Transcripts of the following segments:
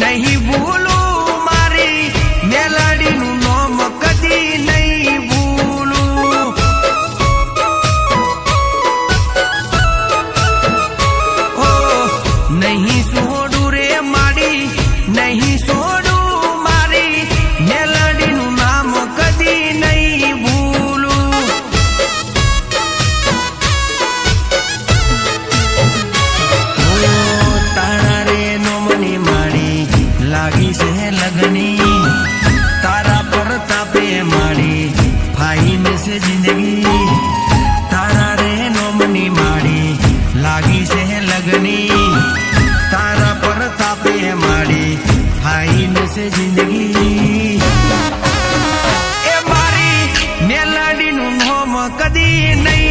नहीं वो જિંદગી. તારા રે નોમની માડી લાગી છે લગની. તારા પર તાપે માડી હાઈ છે જિંદગી. એ મારી મેલાડીનું નોમ કદી નહીં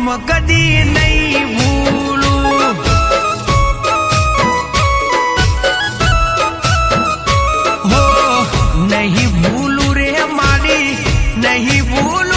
નામ કદી નહીં ભૂલું હો નહીં ભૂલું રે મારી નહીં ભૂલ